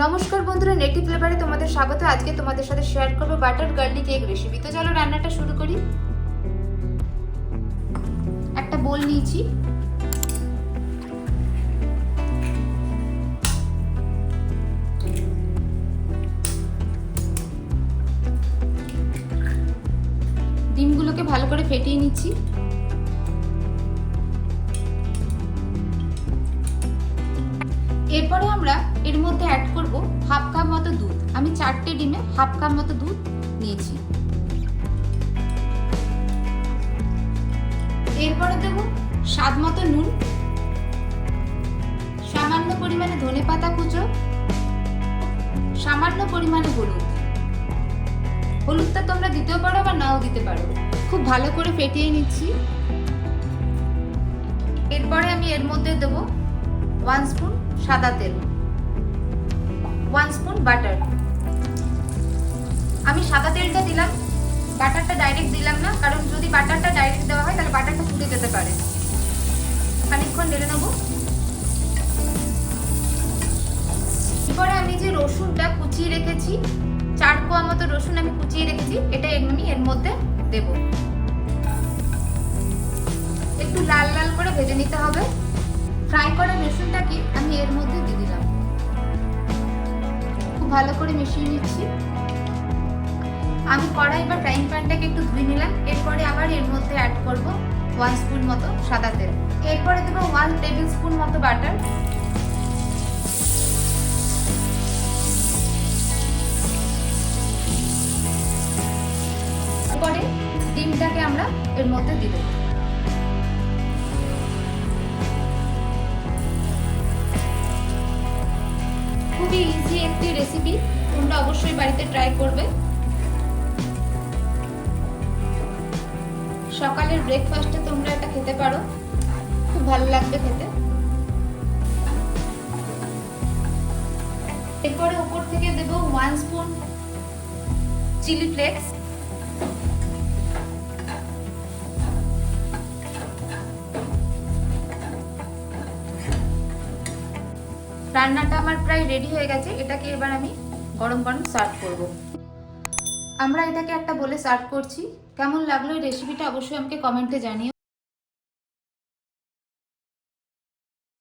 নমস্কার বন্ধুরা নেটিভ ফ্লেভারে তোমাদের স্বাগত। আজকে তোমাদের সাথে শেয়ার করব বাটার গার্লিক এগ রেসিপি তো চলো রান্নাটা শুরু করি। একটা বোল নিয়েছি। ডিমগুলোকে ভালো করে ফেটিয়ে নিচ্ছি। এরপরে আমরা এর মধ্যে অ্যাড হাফ কাপ মতো দুধ নিয়েছি। এরপরে দেব স্বাদ মতো নুন। সামান্য পরিমাণে ধনে পাতা কুচো। সামান্য পরিমাণে হলুদ। হলুদটা তোমরা দিতেও পারো বা নাও দিতে পারো। খুব ভালো করে ফেটিয়ে নিচ্ছি। এরপরে আমি এর মধ্যে দেবো ওয়ান স্পুন সাদা তেল। One spoon butter. আমি সাদা তেলটা দিলাম, বাটারটা ডাইরেক্ট দিলাম না, কারণ যদি বাটারটা ডাইরেক্ট দেওয়া হয়, তাহলে বাটারটা ফুটে যেতে পারে। খানিকক্ষণ ঢেলে নেব। এরপরে আমি যে রসুনটা কুচিয়ে রেখেছি, চার কোয়া মতো রসুন আমি কুচিয়ে রেখেছি, এটা আমি এর মধ্যে দেব। একটু লাল লাল করে ভেজে নিতে হবে। ফ্রাই করা রসুনটাকে আমি এর মধ্যে দিয়ে দিলাম। খুব ভালো করে মিশিয়ে নিচ্ছি। আমি কড়াই বা ফ্রাইং প্যানটাকে একটু ধুয়ে নিলাম। এরপরে আবার এর মধ্যে অ্যাড করব ওয়ান স্পুন মতো সাদা তেল। এরপরে দেবো ওয়ান টেবিল স্পুন মতো বাটার এরপরে ডিমটাকে আমরা এর মধ্যে দিব। খুবই ইজি একটি রেসিপি তোমরা অবশ্যই বাড়িতে ট্রাই করবে। সকালের ব্রেকফাস্টে তোমরা এটা খেতে পারো। খুব ভালো লাগবে খেতে। এরপরে উপর থেকে দেব ওয়ান স্পুন চিলি ফ্লেক্স রান্নাটা আমার প্রায় রেডি হয়ে গেছে। এটাকে এবার আমি গরম গরম সার্ভ করব। আমরা এটাকে একটা বলে সার্ভ করছি। কেমন লাগল এই রেসিপিটা অবশ্যই আমাকে কমেন্টে জানিও।